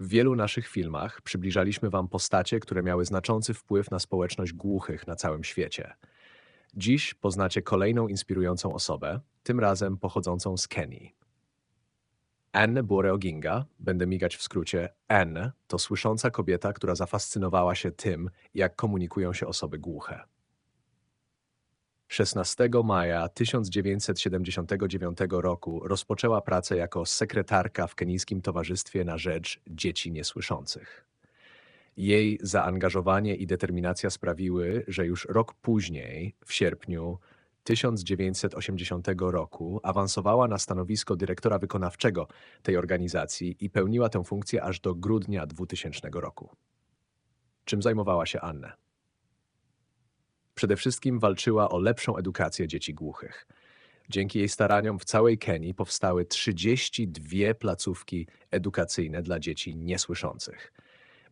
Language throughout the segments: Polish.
W wielu naszych filmach przybliżaliśmy Wam postacie, które miały znaczący wpływ na społeczność głuchych na całym świecie. Dziś poznacie kolejną inspirującą osobę, tym razem pochodzącą z Kenii. Anne Boreoginga, będę migać w skrócie, Anne to słysząca kobieta, która zafascynowała się tym, jak komunikują się osoby głuche. 16 maja 1979 roku rozpoczęła pracę jako sekretarka w kenijskim Towarzystwie na Rzecz Dzieci Niesłyszących. Jej zaangażowanie i determinacja sprawiły, że już rok później, w sierpniu 1980 roku, awansowała na stanowisko dyrektora wykonawczego tej organizacji i pełniła tę funkcję aż do grudnia 2000 roku. Czym zajmowała się Anne? Przede wszystkim walczyła o lepszą edukację dzieci głuchych. Dzięki jej staraniom w całej Kenii powstały 32 placówki edukacyjne dla dzieci niesłyszących.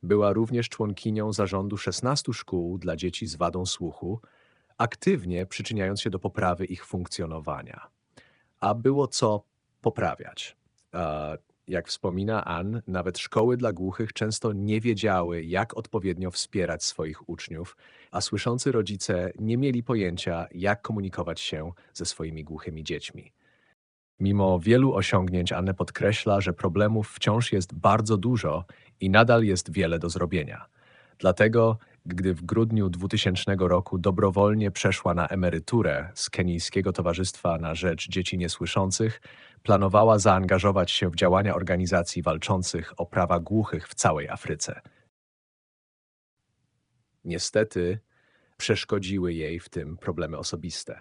Była również członkinią zarządu 16 szkół dla dzieci z wadą słuchu, aktywnie przyczyniając się do poprawy ich funkcjonowania. A było co poprawiać. Jak wspomina Ann, nawet szkoły dla głuchych często nie wiedziały, jak odpowiednio wspierać swoich uczniów, a słyszący rodzice nie mieli pojęcia, jak komunikować się ze swoimi głuchymi dziećmi. Mimo wielu osiągnięć Anne podkreśla, że problemów wciąż jest bardzo dużo i nadal jest wiele do zrobienia. Dlatego, gdy w grudniu 2000 roku dobrowolnie przeszła na emeryturę z Kenijskiego Towarzystwa na Rzecz Dzieci Niesłyszących, planowała zaangażować się w działania organizacji walczących o prawa głuchych w całej Afryce. Niestety, przeszkodziły jej w tym problemy osobiste.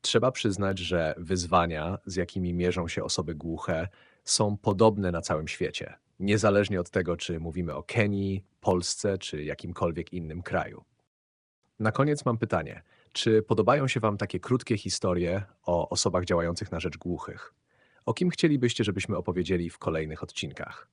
Trzeba przyznać, że wyzwania, z jakimi mierzą się osoby głuche, są podobne na całym świecie, niezależnie od tego, czy mówimy o Kenii, Polsce czy jakimkolwiek innym kraju. Na koniec mam pytanie: czy podobają się Wam takie krótkie historie o osobach działających na rzecz głuchych? O kim chcielibyście, żebyśmy opowiedzieli w kolejnych odcinkach?